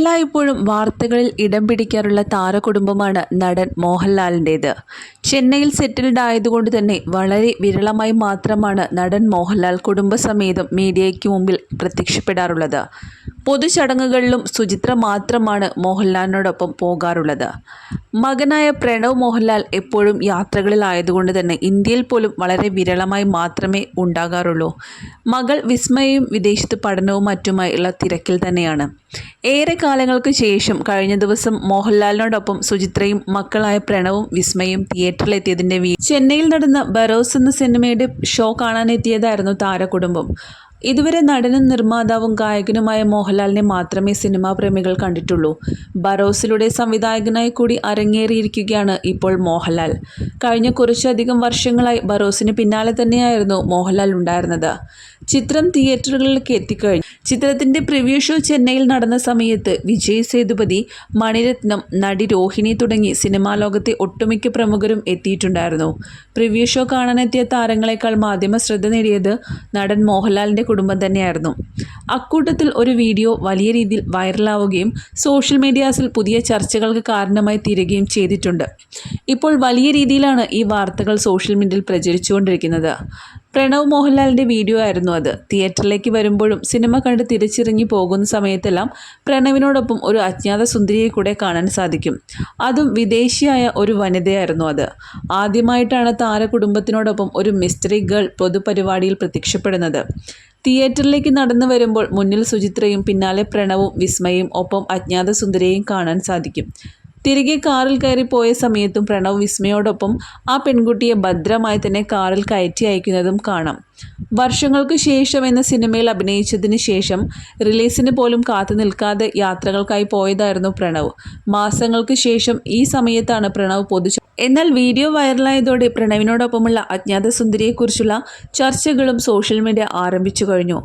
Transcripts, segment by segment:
എല്ലായ്പ്പോഴും വാർത്തകളിൽ ഇടം പിടിക്കാറുള്ള താരകുടുംബമാണ് നടൻ മോഹൻലാലിന്റേത്. ചെന്നൈയിൽ സെറ്റിൽഡ് ആയതുകൊണ്ട് തന്നെ വളരെ വിരളമായി മാത്രമാണ് നടൻ മോഹൻലാൽ കുടുംബസമേതം മീഡിയയ്ക്ക് മുമ്പിൽ പ്രത്യക്ഷപ്പെടാറുള്ളത്. പൊതുചടങ്ങുകളിലും സുചിത്ര മാത്രമാണ് മോഹൻലാലിനോടൊപ്പം പോകാറുള്ളത്. മകനായ പ്രണവ് മോഹൻലാൽ എപ്പോഴും യാത്രകളിലായതുകൊണ്ട് തന്നെ ഇന്ത്യയിൽ പോലും വളരെ വിരളമായി മാത്രമേ ഉണ്ടാകാറുള്ളൂ. മകൾ വിസ്മയും വിദേശത്ത് പഠനവും മറ്റുമായുള്ള തിരക്കിൽ തന്നെയാണ്. ഏറെ കാലങ്ങൾക്ക് ശേഷം കഴിഞ്ഞ ദിവസം മോഹൻലാലിനോടൊപ്പം സുചിത്രയും മക്കളായ പ്രണവും വിസ്മയും തിയേറ്ററിലെത്തിയതിന്റെ വീ ചെന്നൈയിൽ നടന്ന ബറോസ് എന്ന സിനിമയുടെ ഷോ കാണാനെത്തിയതായിരുന്നു താരകുടുംബം. ഇതുവരെ നടനും നിർമ്മാതാവും ഗായകനുമായ മോഹൻലാലിനെ മാത്രമേ സിനിമാ പ്രേമികൾ കണ്ടിട്ടുള്ളൂ. ബറോസിലൂടെ സംവിധായകനായി കൂടി അരങ്ങേറിയിരിക്കുകയാണ് ഇപ്പോൾ മോഹൻലാൽ. കഴിഞ്ഞ കുറച്ചധികം വർഷങ്ങളായി ബറോസിന് പിന്നാലെ തന്നെയായിരുന്നു മോഹൻലാൽ ഉണ്ടായിരുന്നത്. ചിത്രം തിയേറ്ററുകളിലേക്ക് എത്തിക്കഴിഞ്ഞു. ചിത്രത്തിന്റെ പ്രിവ്യൂ ഷോ ചെന്നൈയിൽ നടന്ന സമയത്ത് വിജയ് സേതുപതി മണിരത്നം നടി രോഹിണി തുടങ്ങി സിനിമാ ലോകത്തെ ഒട്ടുമിക്ക പ്രമുഖരും എത്തിയിട്ടുണ്ടായിരുന്നു. പ്രിവ്യൂ ഷോ കാണാനെത്തിയ താരങ്ങളെക്കാൾ മാധ്യമ ശ്രദ്ധ നേടിയത് നടൻ മോഹൻലാലിന്റെ കുടുംബം തന്നെയായിരുന്നു. അക്കൂട്ടത്തിൽ ഒരു വീഡിയോ വലിയ രീതിയിൽ വൈറലാവുകയും സോഷ്യൽ മീഡിയാസിൽ പുതിയ ചർച്ചകൾക്ക് കാരണമായി തീരുകയും ചെയ്തിട്ടുണ്ട്. ഇപ്പോൾ വലിയ രീതിയിലാണ് ഈ വാർത്തകൾ സോഷ്യൽ മീഡിയയിൽ പ്രചരിച്ചുകൊണ്ടിരിക്കുന്നത്. പ്രണവ് മോഹൻലാലിന്റെ വീഡിയോ ആയിരുന്നു അത്. തിയേറ്ററിലേക്ക് വരുമ്പോഴും സിനിമ കണ്ട് തിരിച്ചിറങ്ങി പോകുന്ന സമയത്തെല്ലാം പ്രണവിനോടൊപ്പം ഒരു അജ്ഞാത സുന്ദരിയെ കൂടെ കാണാൻ സാധിക്കും. അതും വിദേശിയായ ഒരു വനിതയായിരുന്നു അത്. ആദ്യമായിട്ടാണ് താരകുടുംബത്തിനോടൊപ്പം ഒരു മിസ്റ്ററി ഗേൾ പൊതുപരിപാടിയിൽ പ്രത്യക്ഷപ്പെടുന്നത്. തിയേറ്ററിലേക്ക് നടന്നു വരുമ്പോൾ മുന്നിൽ സുചിത്രയും പിന്നാലെ പ്രണവും വിസ്മയും ഒപ്പം അജ്ഞാത സുന്ദരിയെയും കാണാൻ സാധിക്കും. തിരികെ കാറിൽ കയറി പോയ സമയത്തും പ്രണവ് വിസ്മയോടൊപ്പം ആ പെൺകുട്ടിയെ ഭദ്രമായി തന്നെ കാറിൽ കയറ്റി അയക്കുന്നതും കാണാം. വർഷങ്ങൾക്ക് ശേഷം എന്ന സിനിമയിൽ അഭിനയിച്ചതിന് ശേഷം റിലീസിന് പോലും കാത്തു നിൽക്കാതെ യാത്രകൾക്കായി പോയതായിരുന്നു പ്രണവ്. മാസങ്ങൾക്ക് ശേഷം ഈ സമയത്താണ് പ്രണവ് പൊതു എന്നാൽ വീഡിയോ വൈറലായതോടെ പ്രണവിനോടൊപ്പമുള്ള അജ്ഞാത സുന്ദരിയെക്കുറിച്ചുള്ള ചർച്ചകളും സോഷ്യൽ മീഡിയ ആരംഭിച്ചു കഴിഞ്ഞു.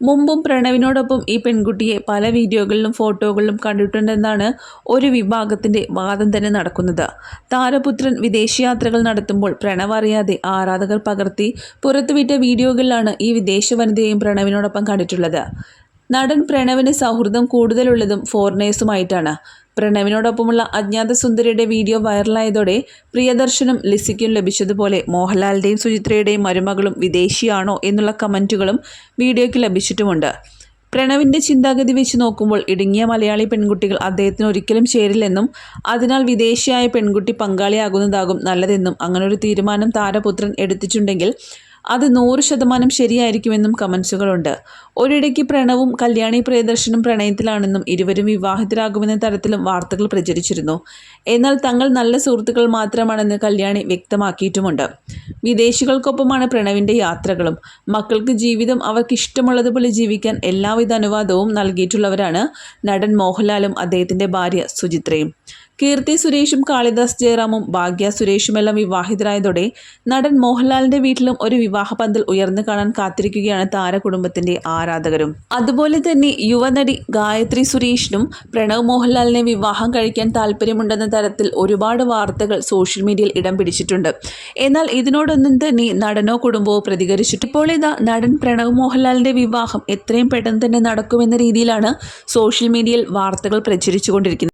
മുമ്പും പ്രണവിനോടൊപ്പം ഈ പെൺകുട്ടിയെ പല വീഡിയോകളിലും ഫോട്ടോകളിലും കണ്ടിട്ടുണ്ടെന്നാണ് ഒരു വിഭാഗത്തിന്റെ വാദം തന്നെ നടക്കുന്നത്. താരപുത്രൻ വിദേശയാത്രകൾ നടത്തുമ്പോൾ പ്രണവ് അറിയാതെ ആരാധകർ പകർത്തി പുറത്തുവിട്ട വീഡിയോകളിലാണ് ഈ വിദേശ വനിതയെയും പ്രണവിനോടൊപ്പം കണ്ടിട്ടുള്ളത്. നടൻ പ്രണവിന് സൗഹൃദം കൂടുതലുള്ളതും ഫോറിനേഴ്സുമായിട്ടാണ്. പ്രണവിനോടൊപ്പമുള്ള അജ്ഞാത സുന്ദരിയുടെ വീഡിയോ വൈറലായതോടെ പ്രിയദർശനും ലിസിക്കും ലഭിച്ചതുപോലെ മോഹൻലാലിന്റെയും സുചിത്രയുടെയും മരുമകളും വിദേശിയാണോ എന്നുള്ള കമന്റുകളും വീഡിയോയ്ക്ക് ലഭിച്ചിട്ടുമുണ്ട്. പ്രണവിന്റെ ചിന്താഗതി വെച്ച് നോക്കുമ്പോൾ ഇടുങ്ങിയ മലയാളി പെൺകുട്ടികൾ അദ്ദേഹത്തിന് ഒരിക്കലും ചേരില്ലെന്നും അതിനാൽ വിദേശിയായ പെൺകുട്ടി പങ്കാളിയാകുന്നതാകും നല്ലതെന്നും അങ്ങനൊരു തീരുമാനം താരപുത്രൻ എടുത്തിട്ടുണ്ടെങ്കിൽ അത് നൂറ് ശതമാനം ശരിയായിരിക്കുമെന്നും കമൻസുകളുണ്ട് ഒരിടയ്ക്ക് പ്രണവും കല്യാണി പ്രിയദർശനും പ്രണയത്തിലാണെന്നും ഇരുവരും വിവാഹിതരാകുമെന്ന തരത്തിലും വാർത്തകൾ പ്രചരിച്ചിരുന്നു. എന്നാൽ തങ്ങൾ നല്ല സുഹൃത്തുക്കൾ മാത്രമാണെന്ന് കല്യാണി വ്യക്തമാക്കിയിട്ടുമുണ്ട്. വിദേശികൾക്കൊപ്പമാണ് പ്രണവിന്റെ യാത്രകളും. മക്കൾക്ക് ജീവിതം അവർക്ക് ഇഷ്ടമുള്ളതുപോലെ ജീവിക്കാൻ എല്ലാവിധ അനുവാദവും നൽകിയിട്ടുള്ളവരാണ് നടൻ മോഹൻലാലും അദ്ദേഹത്തിന്റെ ഭാര്യ സുചിത്രയും. കീർത്തി സുരേഷും കാളിദാസ് ജയറാമും ഭാഗ്യ സുരേഷുമെല്ലാം വിവാഹിതരായതോടെ നടൻ മോഹൻലാലിന്റെ വീട്ടിലും ഒരു വിവാഹ പന്തൽ ഉയർന്നു കാണാൻ കാത്തിരിക്കുകയാണ് താരകുടുംബത്തിന്റെ ആരാധകരും. അതുപോലെ തന്നെ യുവനടി ഗായത്രി സുരേഷിനും പ്രണവ് മോഹൻലാലിനെ വിവാഹം കഴിക്കാൻ താല്പര്യമുണ്ടെന്ന തരത്തിൽ ഒരുപാട് വാർത്തകൾ സോഷ്യൽ മീഡിയയിൽ ഇടം പിടിച്ചിട്ടുണ്ട്. എന്നാൽ ഇതിനോടൊന്നും തന്നെ നടനോ കുടുംബമോ പ്രതികരിച്ചിട്ട് ഇപ്പോൾ ഇതാ നടൻ പ്രണവ് മോഹൻലാലിന്റെ വിവാഹം എത്രയും പെട്ടെന്ന് തന്നെ നടക്കുമെന്ന രീതിയിലാണ് സോഷ്യൽ മീഡിയയിൽ വാർത്തകൾ പ്രചരിച്ചുകൊണ്ടിരിക്കുന്നത്.